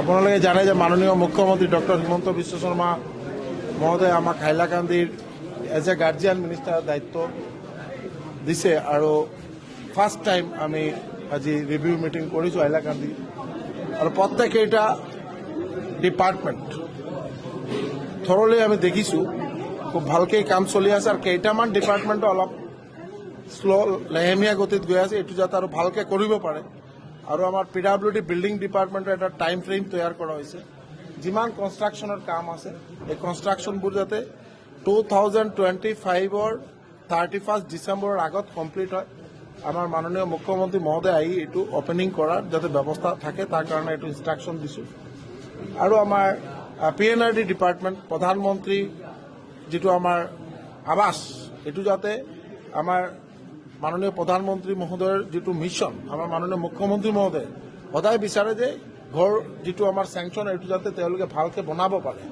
আপোনালোকে জানে যে মাননীয় মুখ্যমন্ত্ৰী ডক্টৰ হিমন্ত বিশ্ব শৰ্মা মহোদয়ে আমাক হাইলাকান্দিৰ এজ এ গাৰ্জিয়ান মিনিষ্টাৰ দায়িত্ব দিছে আৰু ফাৰ্ষ্ট টাইম আমি আজি ৰিভিউ মিটিং কৰিছোঁ হাইলাকান্দি আৰু প্ৰত্যেকেইটা ডিপাৰ্টমেণ্ট থৰলি আমি দেখিছোঁ, খুব ভালকৈ কাম চলি আছে আৰু কেইটামান ডিপাৰ্টমেণ্টো অলপ শ্ল' লেহেমীয়া গতিত গৈ আছে, এইটো যাতে আৰু ভালকৈ কৰিব পাৰে। আৰু আমাৰ পি ডাব্লিউ ডি বিল্ডিং ডিপাৰ্টমেণ্টৰ এটা টাইম ফ্ৰেম তৈয়াৰ কৰা হৈছে। যিমান কনষ্ট্ৰাকশ্যনৰ কাম আছে এই কনষ্ট্ৰাকশ্যনবোৰ যাতে টু থাউজেণ্ড টুৱেণ্টি ফাইভৰ থাৰ্টি ফাৰ্ষ্ট ডিচেম্বৰৰ আগত কমপ্লিট হয়। আমাৰ মাননীয় মুখ্যমন্ত্ৰী মহোদয় আহি এইটো অপেনিং কৰাৰ যাতে ব্যৱস্থা থাকে তাৰ কাৰণে এইটো ইনষ্ট্ৰাকশ্যন দিছোঁ। আৰু আমাৰ P N R D department প্ৰধানমন্ত্ৰী যিটো আমাৰ আৱাস এইটো যাতে আমাৰ মাননীয় প্ৰধানমন্ত্ৰী মহোদয়ৰ যিটো মিছন আমাৰ মাননীয় মুখ্যমন্ত্ৰী মহোদয়ে সদায় বিচাৰে যে ঘৰ যিটো আমাৰ চেংচন এইটো যাতে তেওঁলোকে ভালকৈ বনাব পাৰে।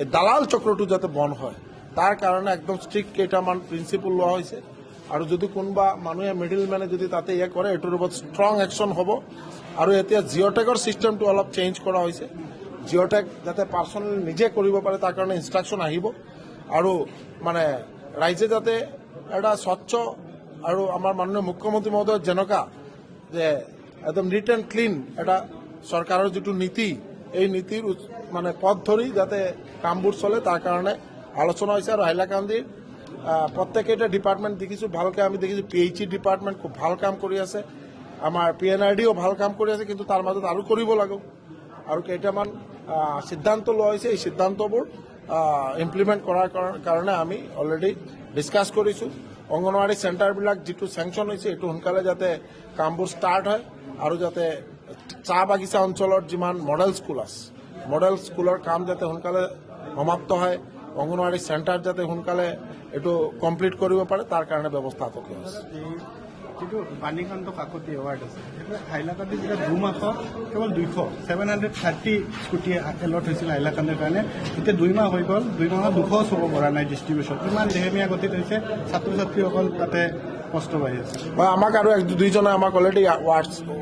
এই দালাল চক্ৰটো যাতে বন্ধ হয়, তাৰ কাৰণে একদম ষ্ট্ৰিক্ট কেইটামান প্ৰিন্সিপল লোৱা হৈছে। আৰু যদি কোনোবা মানুহে মিডিল মেনে যদি তাতে ইয়ে কৰে, এইটোৰ ওপৰত ষ্ট্ৰং একশ্যন হ'ব। আৰু এতিয়া জিঅ'টেকৰ ছিষ্টেমটো অলপ চেঞ্জ কৰা হৈছে। জিঅ'টেক যাতে পাৰ্চনেলি নিজে কৰিব পাৰে, তাৰ কাৰণে ইনষ্ট্ৰাকশ্যন আহিব। আৰু মানে ৰাইজে যাতে এটা স্বচ্ছ আৰু আমাৰ মাননীয় মুখ্যমন্ত্ৰী মহোদয় যেনেকুৱা যে একদম নিট এণ্ড ক্লিন এটা চৰকাৰৰ যিটো নীতি, এই নীতিৰ মানে পথ ধৰি যাতে কামবোৰ চলে তাৰ কাৰণে আলোচনা হৈছে আৰু হাইলাকান্দিৰ প্ৰত্যেকেইটা ডিপাৰ্টমেণ্ট দেখিছোঁ, ভালকৈ আমি দেখিছোঁ পি এইচ ই ডিপাৰ্টমেণ্ট খুব ভালো কাম কৰি আছে, আমাৰ পি এন আৰ ডিও ভালো কাম কৰি আছে, কিন্তু তাৰ মাজত আৰু কৰিব লাগিব আৰু কেইটামান সিদ্ধান্ত লোৱা হৈছে, এই সিদ্ধান্তবোৰ ইমপ্লিমেণ্ট কৰাৰ কাৰ- কাৰণে আমি অলৰেডি ডিছকাছ কৰিছোঁ। অংগনৱাড়ী চেণ্টাৰবিলাক যিটো চেংচন হৈছে, এইটো সোনকালে যাতে কামবোৰ ষ্টাৰ্ট হয় আৰু যাতে চাহ বাগিচা অঞ্চলত যিমান মডেল স্কুল আছে মডেল স্কুলৰ কাম যাতে সোনকালে সমাপ্ত হয় অংগনবাড়ী চেণ্টাৰ যাতে সোনকালে এইটো কমপ্লিট কৰিব পাৰে, তাৰ কাৰণে ব্যৱস্থা হাতত এই যিটো পানীকান্ত কাকতি এৱাৰ্ড আছে। সেইটো হাইলাকান্দি জিলাত দুমাহত কেৱল দুইশ seven hundred thirty scooty allot হৈছিল হাইলাকান্দিৰ কাৰণে। এতিয়া দুই মাহ হৈ গ'ল দুই মাহত দুশ চুব পৰা নাই ডিষ্ট্ৰিবিউশ্যন ইমান লেহেমীয়া গতিত হৈছে ছাত্ৰ ছাত্ৰীসকল তাতে কষ্ট পাই আছে। আমাক আৰু এক দুইজনে আমাক অলৰেডি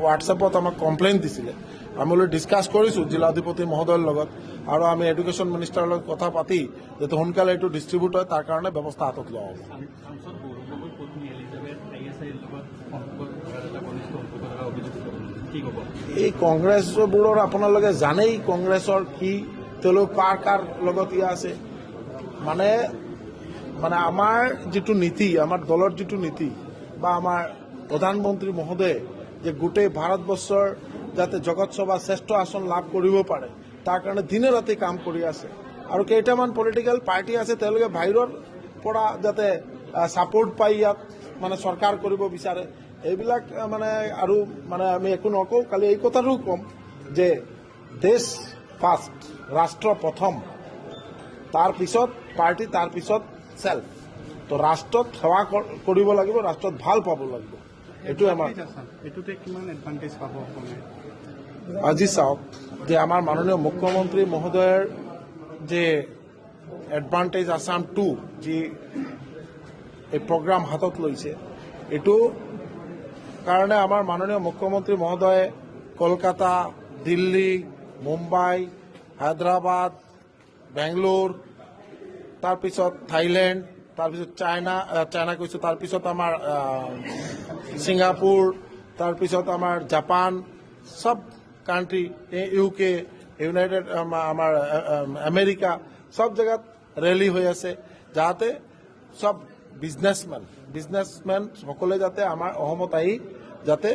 হোৱাটছএপত আমাক কমপ্লেইন দিছিলে। আমি অলৰেডি ডিছকাছ কৰিছোঁ জিলাধিপতি মহোদয়ৰ লগত আৰু আমি এডুকেশ্যন মিনিষ্টাৰৰ লগত কথা পাতি যাতে সোনকালে এইটো ডিষ্ট্ৰিবিউট হয় তাৰ কাৰণে ব্যৱস্থা হাতত লোৱা হ'ব। এই কংগ্ৰেছবোৰৰ আপোনালোকে জানেই কংগ্ৰেছৰ কি তেওঁলোক কাৰ কাৰ লগত ইয়া আছে। মানে মানে আমাৰ যিটো নীতি আমাৰ দলৰ যিটো নীতি বা আমাৰ প্ৰধানমন্ত্ৰী মহোদয়ে যে গোটেই ভাৰতবৰ্ষৰ যাতে জগত সভা শ্ৰেষ্ঠ আসন লাভ কৰিব পাৰে তাৰ কাৰণে দিনে ৰাতি কাম কৰি আছে। আৰু কেইটামান পলিটিকেল পাৰ্টি আছে তেওঁলোকে বাহিৰৰ পৰা যাতে ছাপৰ্ট পাই ইয়াত। মানে চৰকাৰ কৰিব বিচাৰে। এইবিলাক মানে আৰু মানে আমি একো নকওঁ খালি এই কথাটোও ক'ম যে দেশ ফাৰ্ষ্ট ৰাষ্ট্ৰ প্ৰথম তাৰ পিছত পাৰ্টি তাৰ পিছত চেল্ফ তো ৰাষ্ট্ৰত সেৱা কৰ- কৰিব লাগিব ৰাষ্ট্ৰত ভালো পাব লাগিব। এইটোৱে আমাৰ এইটোতে কিমান এডভান্টেজ পাব আজি চাওক যে আমাৰ মাননীয় মুখ্যমন্ত্ৰী মহোদয়ৰ যে এডভান্টেজ আছাম টু যি এই প্ৰগ্ৰাম হাতত লৈছে। এইটো কাৰণে আমাৰ মাননীয় মুখ্যমন্ত্ৰী মহোদয়ে কলকাতা, দিল্লী, মুম্বাই, হায়দৰাবাদ, বেংগলোৰ তাৰপিছত থাইলেণ্ড তাৰপিছত চাইনা চাইনা কৈছোঁ তাৰপিছত আমাৰ ছিংগাপুৰ তাৰপিছত আমাৰ জাপান, চব কাণ্ট্ৰি ইউ কে ইউনাইটেড আমাৰ আমেৰিকা, চব জেগাত ৰেলী হৈ আছে। যাতে চব বিজনেছমেন বিজনেছমেন সকলোৱে যাতে আমাৰ অসমত আহি যাতে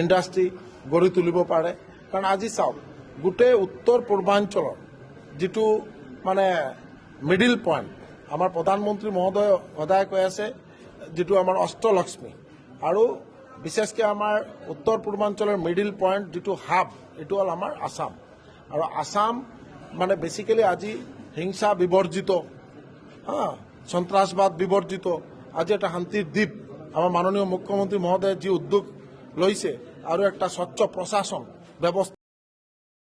ইণ্ডাষ্ট্ৰী গঢ়ি তুলিব পাৰে। কাৰণ আজি চাওক গোটেই উত্তৰ পূৰ্বাঞ্চলৰ যিটো মানে মিডিল পইণ্ট আমাৰ প্ৰধানমন্ত্ৰী মহোদয় সদায় কৈ আছে যিটো আমাৰ অষ্টলক্ষ্মী। আৰু বিশেষকৈ আমাৰ উত্তৰ পূৰ্বাঞ্চলৰ মিডিল পইণ্ট যিটো হাব এইটো হ'ল আমাৰ আছাম আৰু আছাম মানে বেচিকেলি আজি হিংসা বিবৰ্জিত হা সন্ত্ৰাসবাদ বিবর্জিত। আজি এটা শান্তির দ্বীপ। আমার মাননীয় মুখ্যমন্ত্রী মহোদয়ে যে উদ্যোগ লইছে আৰু একটা স্বচ্ছ প্রশাসন ব্যৱস্থা